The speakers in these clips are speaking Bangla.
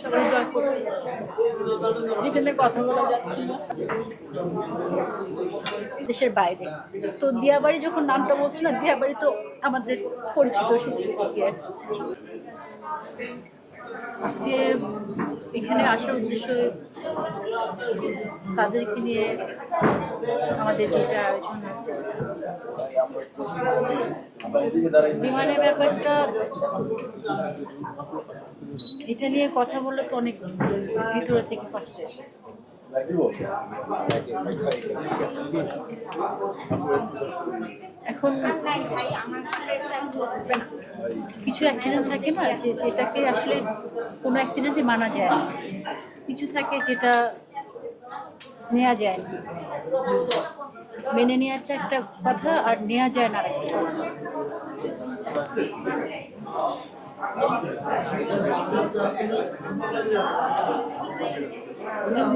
সবাই দোয়া করবে কথা বলা দেশের বাইরে। তো দিয়াবাড়ি যখন নামটা বলছে না, দিয়াবাড়ি তো আমাদের পরিচিত ইয়ে। আজকে এখানে আসার উদ্দেশ্য তাদেরকে নিয়ে আমাদের যেটা আয়োজন আছে বিমানের ব্যাপারটা, এটা নিয়ে কথা বললে তো অনেক ভিতরে থেকে ফার্স্টে এখন কিছু অ্যাক্সিডেন্ট থাকে না, যে যেটাকে আসলে কোনো অ্যাক্সিডেন্টই মানা যায় কিছু থাকে যেটা নেওয়া যায় না। মেনে নেওয়াটা একটা কথা আর নেওয়া যায় না একটা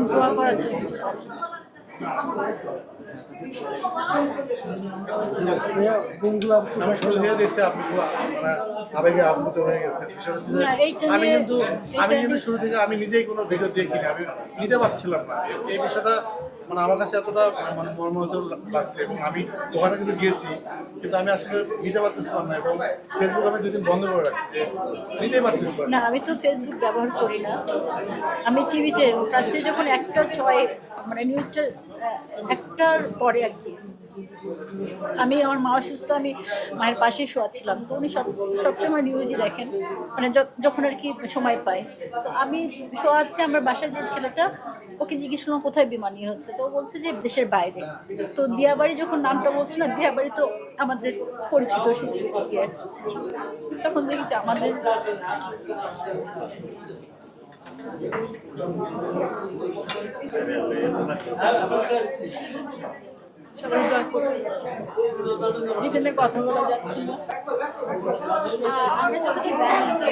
দোয়া করা ছিল আমি শুরু থেকে দেখছি আপনি আবেগে আপ্লুত হয়ে গেছেন। আমি কিন্তু আমি কিন্তু শুরু থেকে আমি নিজেই কোনো ভিডিও দেখিনি আমি নিতে পারছিলাম না। এই বিষয়টা মানে আমার কাছে এতটা মানে মর্মাহত লাগছে এবং আমি ওখানে কিন্তু গেছি, কিন্তু আমি আসলে নিতে পারতেছিলাম না এবং ফেসবুক আমি দুদিন বন্ধ করে রাখছি যে নিতেই না। আমি তো ফেসবুক ব্যবহার করি না। আমি টিভিতে ফার্স্টে যখন একটা ছয় মানে নিউজটা একটার পরে একদিন আমি আমার মা অসুস্থ, আমি মায়ের পাশে শোয়াচ্ছিলাম তো উনি সব সবসময় নিউজই দেখেন। মানে যখন আর কি সময় পায়। তো আমি শোয়াচ্ছি আমার বাসায় যে ছেলেটা, ওকে জিজ্ঞেস করলাম, কোথায় বিমানি হচ্ছে? তো ও বলছে যে, দেশের বাইরে। তো দিয়াবাড়ি যখন নামটা বলছে না দিয়াবাড়ি তো আমাদের পরিচিত শুধু ইয়ে। তখন দেখেছি আমাদের কথা বলা যাচ্ছে না। আমরা যতটা জানি যে